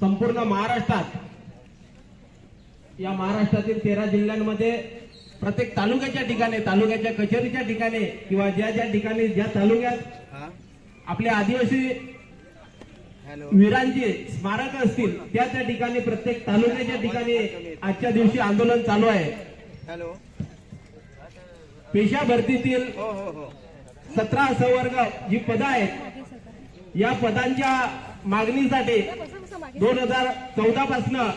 संपूर्ण महाराष्ट्रात या महाराष्ट्रातील तेरा जिल्ह्यांमध्ये प्रत्येक तालुक्याच्या ठिकाणी तालुक्याच्या कचेरीच्या ठिकाणी किंवा ज्या ज्या ठिकाणी ज्या तालुक्यात आपले आदिवासी वीरांचे स्मारक असतील त्या त्या ठिकाणी प्रत्येक तालुक्याच्या ठिकाणी आजच्या दिवशी आंदोलन चालू आहे. हॅलो. पेशा भरतीतील हो हो हो. सतरा संवर्ग जी पदं आहेत या पदांच्या मागणीसाठी दोन हजार चौदा पासनं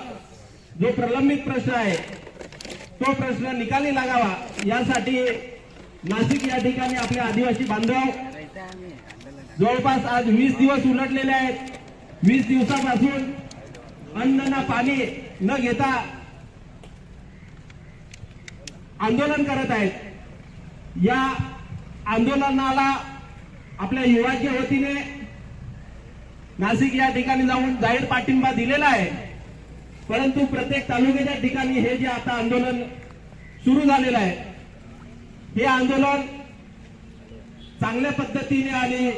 जो प्रलंबित प्रश्न आहे तो प्रश्न निकाली लागावा. यासाठी नाशिक या ठिकाणी आपले आदिवासी बांधव जवळपास आज वीस दिवस उलटलेले आहेत. वीस दिवसापासून अन्न ना पाणी न घेता आंदोलन करत आहेत. या आंदोलनाला आपल्या युवाच्या वतीने नाशिक या ठिकाणी जाऊन जाहीर पाठिंबा दिलेला आहे. परंतु प्रत्येक तालुक्याच्या ठिकाणी हे जे आता आंदोलन सुरू झालेलं आहे हे आंदोलन चांगल्या पद्धतीने आणि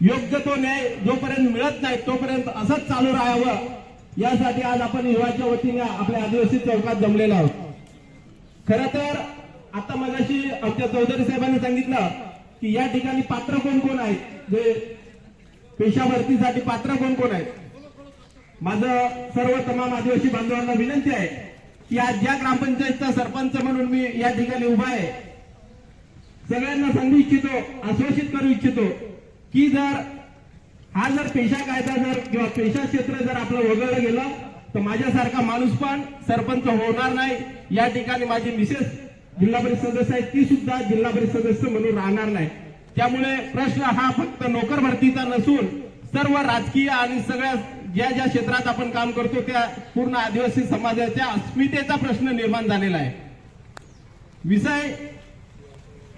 योग्य तो न्याय जोपर्यंत मिळत नाही तोपर्यंत असंच चालू राहावं यासाठी आज आपण युवाच्या वतीने आपल्या आदिवासी चौकात जमलेलो आहोत. खर तर आता मगाशी आमच्या चौधरी साहेबांनी सांगितलं की या ठिकाणी पात्र कोण कोण आहेत? जे पेशा भरतीसाठी पात्र कोण कोण आहेत? माझं सर्व तमाम आदिवासी बांधवांना विनंती आहे की आज ज्या ग्रामपंचायतचा सरपंच म्हणून मी या ठिकाणी उभा आहे सगळ्यांना सांगू इच्छितो आश्वासित करू इच्छितो की जर हा जर पेशा कायदा जर किंवा पेशा क्षेत्र जर आपलं वगळलं गेलं तर माझ्यासारखा माणूस पण सरपंच होणार नाही. या ठिकाणी माझी मिसेस जिल्हा परिषद सदस्य आहे ती सुद्धा जिल्हा परिषद सदस्य म्हणून राहणार नाही. त्यामुळे प्रश्न हा फक्त नोकर भरतीचा नसून सर्व राजकीय आणि सगळ्या ज्या ज्या क्षेत्रात आपण काम करतो त्या पूर्ण आदिवासी समाजाच्या अस्मितेचा प्रश्न निर्माण झालेला आहे. विषय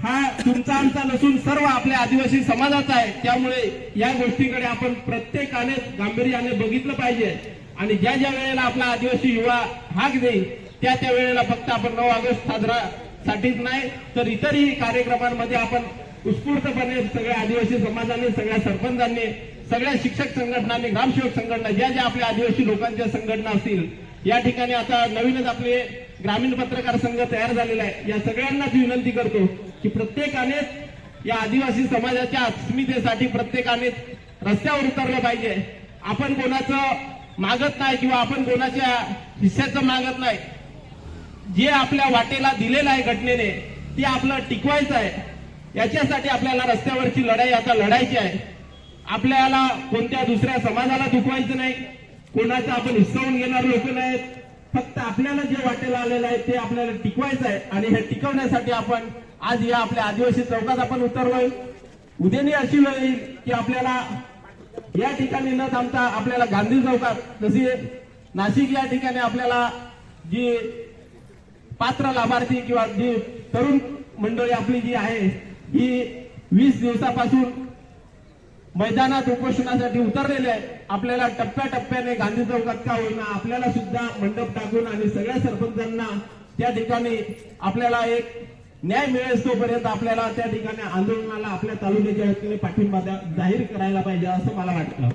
हा तुमचा आमचा नसून सर्व आपल्या आदिवासी समाजाचा आहे. त्यामुळे या गोष्टीकडे आपण प्रत्येकाने गांभीर्याने बघितलं पाहिजे. आणि ज्या ज्या वेळेला आपला आदिवासी युवा हाक देईल त्या त्या वेळेला फक्त आपण नऊ ऑगस्ट साजरा साठीच नाही तर इतरही कार्यक्रमांमध्ये आपण उत्स्फूर्तपणे सगळ्या आदिवासी समाजाने सगळ्या सरपंचांनी सगळ्या शिक्षक संघटनांनी ग्रामसेवक संघटना ज्या ज्या आपल्या आदिवासी लोकांच्या संघटना असतील या ठिकाणी आता नवीनच आपले ग्रामीण पत्रकार संघ तयार झालेला आहे. या सगळ्यांनाच विनंती करतो की प्रत्येकाने या आदिवासी समाजाच्या अस्मितेसाठी प्रत्येकाने रस्त्यावर उतरलं पाहिजे. आपण कोणाचं मागत नाही किंवा आपण कोणाच्या हिस्स्याचं मागत नाही. जे आपल्या वाटेला दिलेलं आहे घटनेने ते आपलं टिकवायचं आहे. याच्यासाठी आपल्याला रस्त्यावरची लढाई आता लढायची आहे. आपल्याला कोणत्या दुसऱ्या समाजाला दुखवायचं नाही. कोणाचा आपण हिसकावून घेणार लोक नाहीत. फक्त आपल्याला जे वाटेला आलेलं आहे ते आपल्याला टिकवायचं आहे. आणि हे टिकवण्यासाठी आपण आज या आपल्या आदिवासी चौकात आपण उतरलोय. उद्यानी अशी वेळ येईल की आपल्याला या ठिकाणी न थांबता आपल्याला गांधी चौकात जशी नाशिक या ठिकाणी आपल्याला जी पात्र लाभार्थी किंवा जी तरुण मंडळी आपली जी आहे ही वीस दिवसापासून मैदानात उपोषणासाठी उतरलेले आहेत आपल्याला टप्प्याटप्प्याने गांधी चौकात का होईना आपल्याला सुद्धा मंडप टाकून आणि सगळ्या सरपंचांना त्या ठिकाणी आपल्याला एक न्याय मिळेल तोपर्यंत आपल्याला त्या ठिकाणी आंदोलनाला आपल्या तालुक्याच्या वतीने पाठिंबा द्या- जाहीर करायला पाहिजे असं मला वाटतं.